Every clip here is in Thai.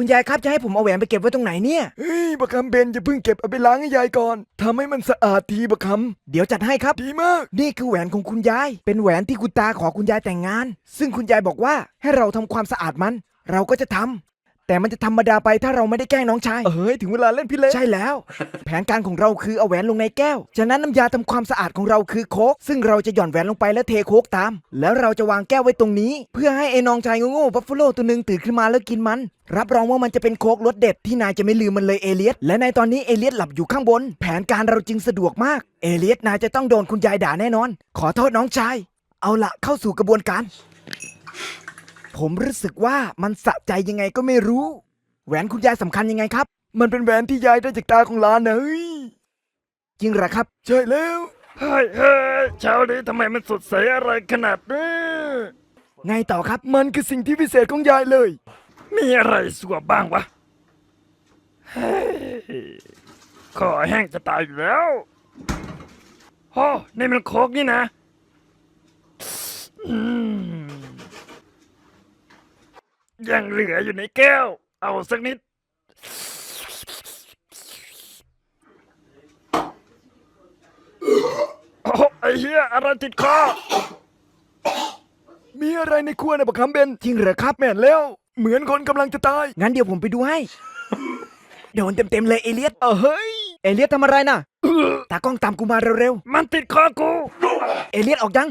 คุณยายครับจะให้ผมเอาแหวนไปเก็บไว้ตรงไหนเนี่ย เฮ้ยบักคำเบนจะเพิ่งเก็บเอาไปล้างให้ยายก่อนทำให้มันสะอาดทีบักคเดี๋ยวจัดให้ครับำดีมาก นี่คือแหวนของคุณยาย เป็นแหวนที่คุณตาขอคุณยายแต่งงาน ซึ่งคุณยายบอกว่าให้เราทำความสะอาดมัน เราก็จะทำ แต่มันจะธรรมดาไปถ้าเราไม่ได้แกล้งน้องชายเอ้ยถึงเวลาเล่นพี่เล็กใช่แล้ว แผนการของเราคือเอาแหวนลงในแก้ว จากนั้นน้ำยาทำความสะอาดของเราคือโคกซึ่งเราจะหย่อนแหวนลงไปแล้วเทโคกตาม แล้วเราจะวางแก้วไว้ตรงนี้ เพื่อให้ไอ้น้องชายโง่ๆบัฟฟาโลตัวหนึ่งตื่นขึ้นมาแล้วกินมัน รับรองว่ามันจะเป็นโคกรสเด็ดที่นายจะไม่ลืมมันเลยเอเลียสและในตอนนี้เอเลียสหลับอยู่ข้างบน แผนการเราจึงสะดวกมาก เอเลียสนายจะต้องโดนคุณยายด่าแน่นอน ขอโทษน้องชาย เอาละเข้าสู่กระบวนการ ผมรู้สึกว่ามันสะใจยังไงก็ไม่รู้ แหวนคุณยายสำคัญยังไงครับ มันเป็นแหวนที่ยายได้จากตาของหลานนะเฮ้ยจริงเหรอครับ ใช่แล้วเฮ้ยเฮ้ยเช้านี้ทำไมมันสดใสอะไรขนาดนี้ไงต่อครับมันคือสิ่งที่พิเศษของยายเลย มีอะไรสวบบ้างวะเฮ้ยคอแห้งจะตายอยู่แล้วโอ้นี่มันโคกนี่นะอืม ยังเหลืออยู่ในแก้ว เอาสักนิด โอ้ไอ้เหี้ยอะไรติดคอ มีอะไรในครัวนะบักคำเบนจริงเหรอครับแม่นแล้ว เหมือนคนกำลังจะตาย งั้นเดี๋ยวผมไปดูให้ โดนเต็มๆเลยเอเลียสเออเฮ้ย เอเลียสทำอะไรน่ะตากล้องตามกูมาเร็วมันติดคอกูๆ เอเลียสออกยัง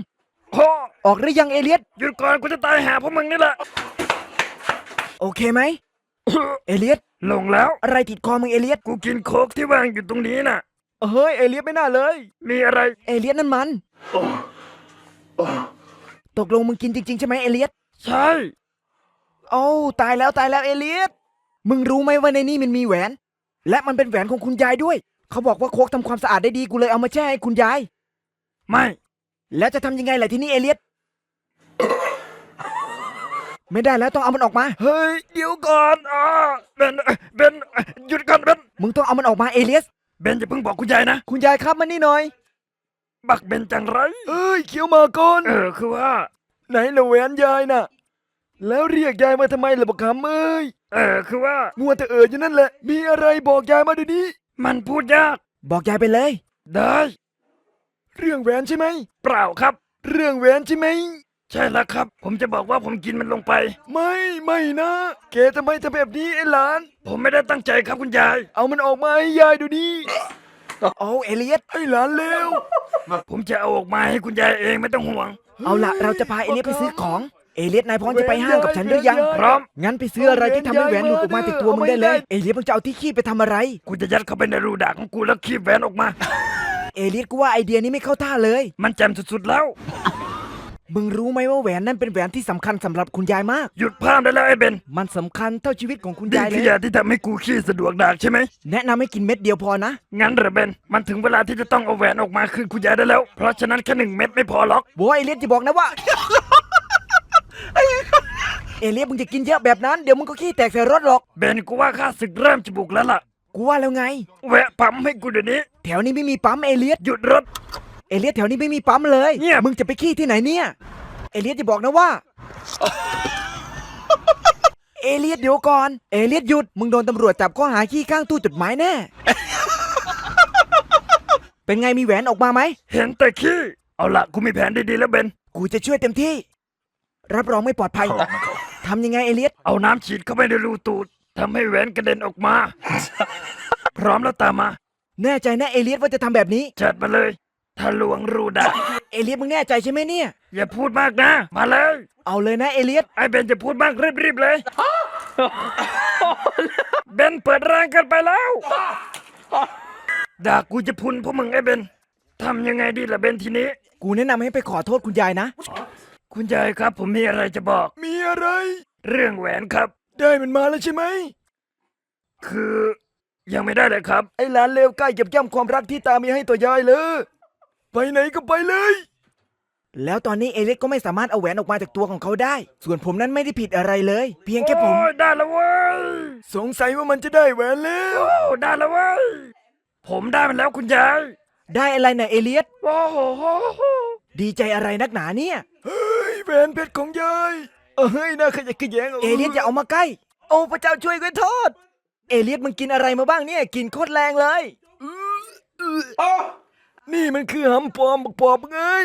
โอ้ออกหรือยังเอเลียสหยุดก่อนกูจะตายหาพวกมึงนี่แหละ โอเคไหม เอเลียสลงแล้ว อะไรติดคอมึงเอเลียสกูกินโคกที่วางอยู่ตรงนี้น่ะเออเฮ้ยเอเลียสไม่น่าเลย มีอะไร เอเลียสนั่นมันตกลงมึงกินจริงๆใช่ไหมเอเลียสใช่ โอ้าตายแล้วตายแล้วเอเลียสมึงรู้ไหมว่าในนี้มันมีแหวน และมันเป็นแหวนของคุณยายด้วย เขาบอกว่าโคกทำความสะอาดได้ดีกูเลยเอามาแช่ให้คุณยาย ไม่ แล้วจะทำยังไงล่ะที่นี่เอเลียส ไม่ได้แล้วต้องเอามันออกมา เฮ้ยเดี๋ยวก่อนอ่าเบนเบนหยุดก่อนเบนมึงต้องเอามันออกมาเอเลียส เบนอย่าเพิ่งบอกคุณยายนะ คุณยายครับมานี่หน่อย บักเบนจังไรเอ้ยเขียวมาก่อนเออคือว่า ไหนละแหวนยายน่ะ แล้วเรียกยายมาทำไมล่ะบักคำเอ้ยเออคือว่า มัวแต่เอ่ยอยู่นั่นแหละ มีอะไรบอกยายมาเดี๋ยวนี้ มันพูดยาก บอกยายไปเลย ได้ เรื่องแหวนใช่ไหม เปล่าครับ เรื่องแหวนใช่ไหม ใช่แล้วครับ ผมจะบอกว่าผมกินมันลงไป ไม่ไม่นะแกทำไมทำแบบนี้ไอ้หลาน ผมไม่ได้ตั้งใจครับคุณยาย เอามันออกมาให้ยายเดี๋ยวนี้โอ้เอเลียสไอ้หลานเลวผมจะเอาออกมาให้คุณยายเองไม่ต้องห่วง เอาละเราจะพาเอเลียสไปซื้อของ เอเลียสนายพร้อมจะไปห้างกับฉันหรือยังพร้อมงั้นไปซื้ออะไรที่ทำให้แหวนหลุดออกมาจากตัวมึงได้เลย เอเลียสมึงจะเอาที่ขี้ไปทำอะไร กูจะยัดเข้าไปในรูดากของกูแล้วคีบแหวนออกมา เอเลียสกูว่าไอเดียนี้ไม่เข้าท่าเลย มันแจ่มสุดๆแล้ว มึงรู้ไหมว่าแหวนนั่นเป็นแหวนที่สำคัญสำหรับคุณยายมาก หยุดพามได้แล้วไอ้เบนมันสำคัญเท่าชีวิตของคุณนี่ยายเลคือยยาที่ทำให้กูขี้สะดวกดากใช่ไหม แนะนำให้กินเม็ดเดียวพอนะ งั้นเหรอเบน มันถึงเวลาที่จะต้องเอาแหวนออกมาคืนคุณยายได้แล้ว เพราะฉะนั้นแค่หนึ่งเม็ดไม่พอหรอกบอกว่าเอเลียสจะบอกนะว่า เอเลียสมึงจะกินเยอะแบบนั้น เดี๋ยวมึงก็ขี้แตกใส่รถหรอก เบนกูว่าข้าศึกเริ่มจะบุกแล้วล่ะ กูว่าแล้วไง แวะปั๊มให้กูเดี๋ยวนี้ แถวนี้ไม่มีปั๊มเอเลียสหยุดรถ เอเลียสแถวนี้ไม่มีปั๊มเลยเงียบมึงจะไปขี้ที่ไหนเนี่ย เอเลียสจะบอกนะว่า เอเลียสเดี๋ยวก่อน เอเลียสหยุด มึงโดนตำรวจจับข้อหาขี้ข้างตู้จดหมายแน่ เป็นไงมีแหวนออกมาไหม เห็นแต่ขี้เอาละกูมีแผนดีๆแล้วเบนกูจะช่วยเต็มที่ รับรองไม่ปลอดภัย ทำยังไงเอเลียส เอาน้ำฉีดเข้าไปในรูตูดทำให้แหวนกระเด็นออกมา พร้อมแล้วตามมา แน่ใจนะเอเลียสว่าจะทำแบบนี้ จัดมาเลย ทะลวงรูดากเอเลียสมึงแน่ใจใช่ไหมเนี่ย อย่าพูดมากนะ มาเลย เอาเลยนะเอเลียสไอ้เบนจะพูดมากรีบๆเลย เบนเปิดแรงเกินไปแล้วด่ากูจะพุนพวกมึงไอ้เบนทำยังไงดีล่ะเบนทีนี้ กูแนะนำให้ไปขอโทษคุณยายนะ คุณยายครับ ผมมีอะไรจะบอก มีอะไร เรื่องแหวนครับ ได้มันมาแล้วใช่ไหม คือยังไม่ได้เลยครับ ไอ้หลานเลวใกล้เก็บย่ำความรักที่ตามีให้ตัวยายเลย ไปไหนก็ไปเลย แล้วตอนนี้เอเล็กก็ไม่สามารถเอาแหวนออกมาจากตัวของเขาได้ ส่วนผมนั้นไม่ได้ผิดอะไรเลย เพียงแค่ผมได้แล้วเว้ยสงสัยว่ามันจะได้แหวนแล้วอได้แล้วเว้ยผมได้มันแล้วคุณยายได้อะไรนะเอเลียสโอ้โหดีใจอะไรนักหนาเนี่ย เฮ้ยแหวนเพชรของยายเฮ้ยน่าขยะแขยงเอเลียสอย่าเอามาใกล้ โอ้พระเจ้าช่วยด้วยโทษ เอเลียสมันกินอะไรมาบ้างเนี่ย กินโคตรแรงเลย อ๋อ นี่มันคือหำปอมบกปอบเงย